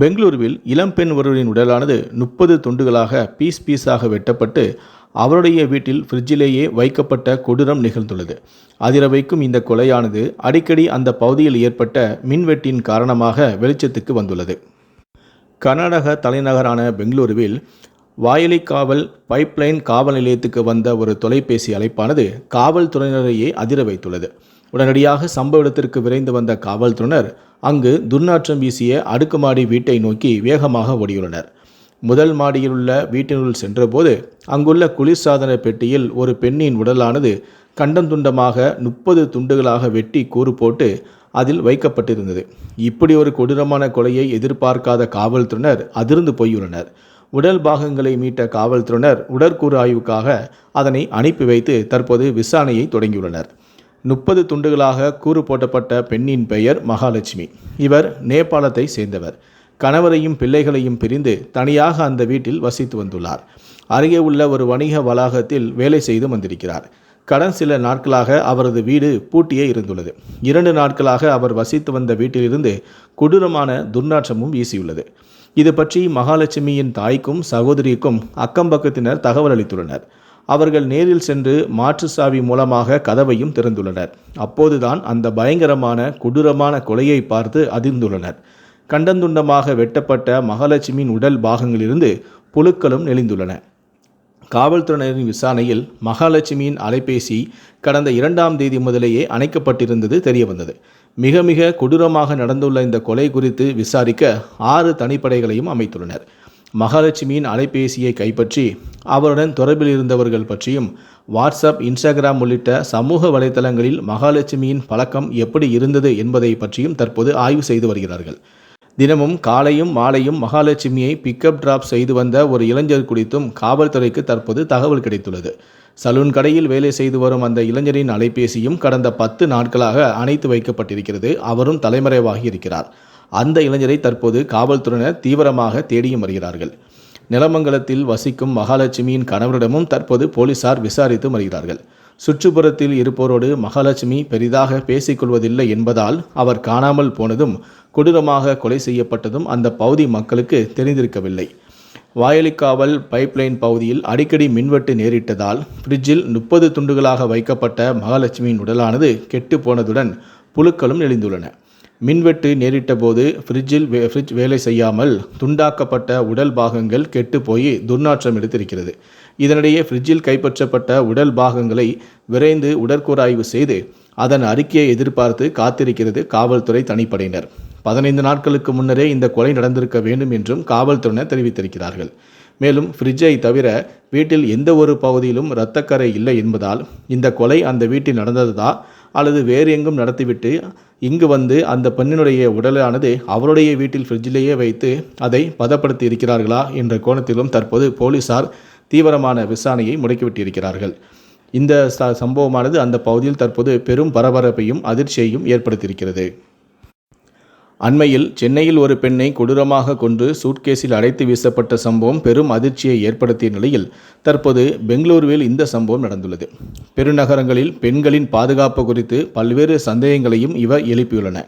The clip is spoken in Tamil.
பெங்களூருவில் இளம்பெண் ஒருவரின் உடலானது முப்பது துண்டுகளாக பீஸ் பீஸாக வெட்டப்பட்டு அவருடைய வீட்டில் ஃப்ரிட்ஜிலேயே வைக்கப்பட்ட கொடூரம் நிகழ்ந்துள்ளது. அதிர வைக்கும் இந்த கொலையானது அடிக்கடி அந்த பகுதியில் ஏற்பட்ட மின்வெட்டின் காரணமாக வெளிச்சத்துக்கு வந்துள்ளது. கர்நாடக தலைநகரான பெங்களூருவில் வாயிலை காவல் பைப்லைன் காவல் நிலையத்துக்கு வந்த ஒரு தொலைபேசி அழைப்பானது காவல்துறையினரையே அதிர வைத்துள்ளது. உடனடியாக சம்பவ இடத்திற்கு விரைந்து வந்த காவல்துறையினர் அங்கு துர்நாற்றம் வீசிய அடுக்குமாடி வீட்டை நோக்கி வேகமாக ஓடியுள்ளனர். முதல் மாடியில் உள்ள வீட்டினுள் சென்றபோது அங்குள்ள குளிர்சாதன பெட்டியில் ஒரு பெண்ணின் உடலானது கண்டம் துண்டமாக முப்பது துண்டுகளாக வெட்டி கூறு போட்டு அதில் வைக்கப்பட்டிருந்தது. இப்படி ஒரு கொடூரமான கொலையை எதிர்பார்க்காத காவல்துறையினர் அதிர்ந்து போயுள்ளனர். உடல் பாகங்களை மீட்ட காவல்துறையினர் உடற்கூறு ஆய்வுக்காக அதனை அனுப்பி வைத்து தற்போது விசாரணையை தொடங்கியுள்ளனர். முப்பது துண்டுகளாக கூறு போட்டப்பட்ட பெண்ணின் பெயர் மகாலட்சுமி. இவர் நேபாளத்தை சேர்ந்தவர். கணவரையும் பிள்ளைகளையும் பிரிந்து தனியாக அந்த வீட்டில் வசித்து வந்துள்ளார். அருகே உள்ள ஒரு வணிக வளாகத்தில் வேலை செய்து வந்திருக்கிறார். கடன் சில நாட்களாக அவரது வீடு பூட்டியே இருந்துள்ளது. இரண்டு நாட்களாக அவர் வசித்து வந்த வீட்டிலிருந்து கொடூரமான துர்நாற்றமும் வீசியுள்ளது. இது பற்றி மகாலட்சுமியின் தாய்க்கும் சகோதரிக்கும் அக்கம்பக்கத்தினர் தகவல் அளித்துள்ளனர். அவர்கள் நேரில் சென்று மாற்று சாவி மூலமாக கதவையும் திறந்துள்ளனர். அப்போதுதான் அந்த பயங்கரமான கொடூரமான கொலையை பார்த்து அதிர்ந்துள்ளனர். கண்டந்துண்டமாக வெட்டப்பட்ட மகாலட்சுமியின் உடல் பாகங்களிலிருந்து புழுக்களும் நெளிந்துள்ளன. காவல்துறையினரின் விசாரணையில் மகாலட்சுமியின் அலைபேசி கடந்த இரண்டாம் தேதி முதலேயே அணைக்கப்பட்டிருந்தது தெரியவந்தது. மிக மிக கொடூரமாக நடந்துள்ள இந்த கொலை குறித்து விசாரிக்க ஆறு தனிப்படைகளையும் அமைத்துள்ளனர். மகாலட்சுமியின் அலைபேசியை கைப்பற்றி அவருடன் தொடர்பில் இருந்தவர்கள் பற்றியும் வாட்ஸ்அப் இன்ஸ்டாகிராம் உள்ளிட்ட சமூக வலைதளங்களில் மகாலட்சுமியின் பழக்கம் எப்படி இருந்தது என்பதை பற்றியும் தற்போது ஆய்வு செய்து வருகிறார்கள். தினமும் காலையும் மாலையும் மகாலட்சுமியை பிக்கப் டிராப் செய்து வந்த ஒரு இளைஞர் குறித்தும் காவல்துறைக்கு தற்போது தகவல் கிடைத்துள்ளது. சலூன் கடையில் வேலை செய்து வரும் அந்த இளைஞரின் அலைபேசியும் கடந்த பத்து நாட்களாக அணைத்து வைக்கப்பட்டிருக்கிறது. அவரும் தலைமறைவாகி இருக்கிறார். அந்த இளைஞரை தற்போது காவல்துறையினர் தீவிரமாக தேடியும் வருகிறார்கள். நிலமங்கலத்தில் வசிக்கும் மகாலட்சுமியின் கணவரிடமும் தற்போது போலீசார் விசாரித்து வருகிறார்கள். சுற்றுப்புறத்தில் இருப்போரோடு மகாலட்சுமி பெரிதாக பேசிக்கொள்வதில்லை என்பதால் அவர் காணாமல் போனதும் கொடூரமாக கொலை செய்யப்பட்டதும் அந்த பகுதி மக்களுக்கு தெரிந்திருக்கவில்லை. வாயலிக்காவல் பைப்லைன் பகுதியில் அடிக்கடி மின்வெட்டு நேரிட்டதால் ஃப்ரிட்ஜில் முப்பது துண்டுகளாக வைக்கப்பட்ட மகாலட்சுமியின் உடலானது கெட்டு போனதுடன் புழுக்களும் நெளிந்துள்ளன. மின்வெட்டு நேரிட்ட போது ஃப்ரிட்ஜில் வே ஃப்ரிட்ஜ் வேலை செய்யாமல் துண்டாக்கப்பட்ட உடல் பாகங்கள் கெட்டுப்போய் துர்நாற்றம் எடுத்திருக்கிறது. இதனிடையே ஃப்ரிட்ஜில் கைப்பற்றப்பட்ட உடல் பாகங்களை விரைந்து உடற்கூறாய்வு செய்து அதன் அறிக்கையை எதிர்பார்த்து காத்திருக்கிறது காவல்துறை தனிப்படையினர். பதினைந்து நாட்களுக்கு முன்னரே இந்த கொலை நடந்திருக்க வேண்டும் என்றும் காவல்துறையினர் தெரிவித்திருக்கிறார்கள். மேலும் ஃப்ரிட்ஜை தவிர வீட்டில் எந்த ஒரு பகுதியிலும் இரத்தக்கரை இல்லை என்பதால் இந்த கொலை அந்த வீட்டில் நடந்ததா அல்லது வேறு எங்கும் நடத்திவிட்டு இங்கு வந்து அந்த பெண்ணினுடைய உடலானது அவருடைய வீட்டில் ஃப்ரிட்ஜிலேயே வைத்து அதை பதப்படுத்தி இருக்கிறார்களா என்ற கோணத்திலும் தற்போது போலீசார் தீவிரமான விசாரணையை முடக்கிவிட்டிருக்கிறார்கள். இந்த ச சம்பவமானது அந்த பகுதியில் தற்போது பெரும் பரபரப்பையும் அதிர்ச்சியையும் ஏற்படுத்தியிருக்கிறது. அண்மையில் சென்னையில் ஒரு பெண்ணை கொடூரமாக கொன்று சூட்கேஸில் அடைத்து வீசப்பட்ட சம்பவம் பெரும் அதிர்ச்சியை ஏற்படுத்திய நிலையில் தற்போது பெங்களூருவில் இந்த சம்பவம் நடந்துள்ளது. பெருநகரங்களில் பெண்களின் பாதுகாப்பு குறித்து பல்வேறு சந்தேகங்களையும் இவர் எழுப்பியுள்ளன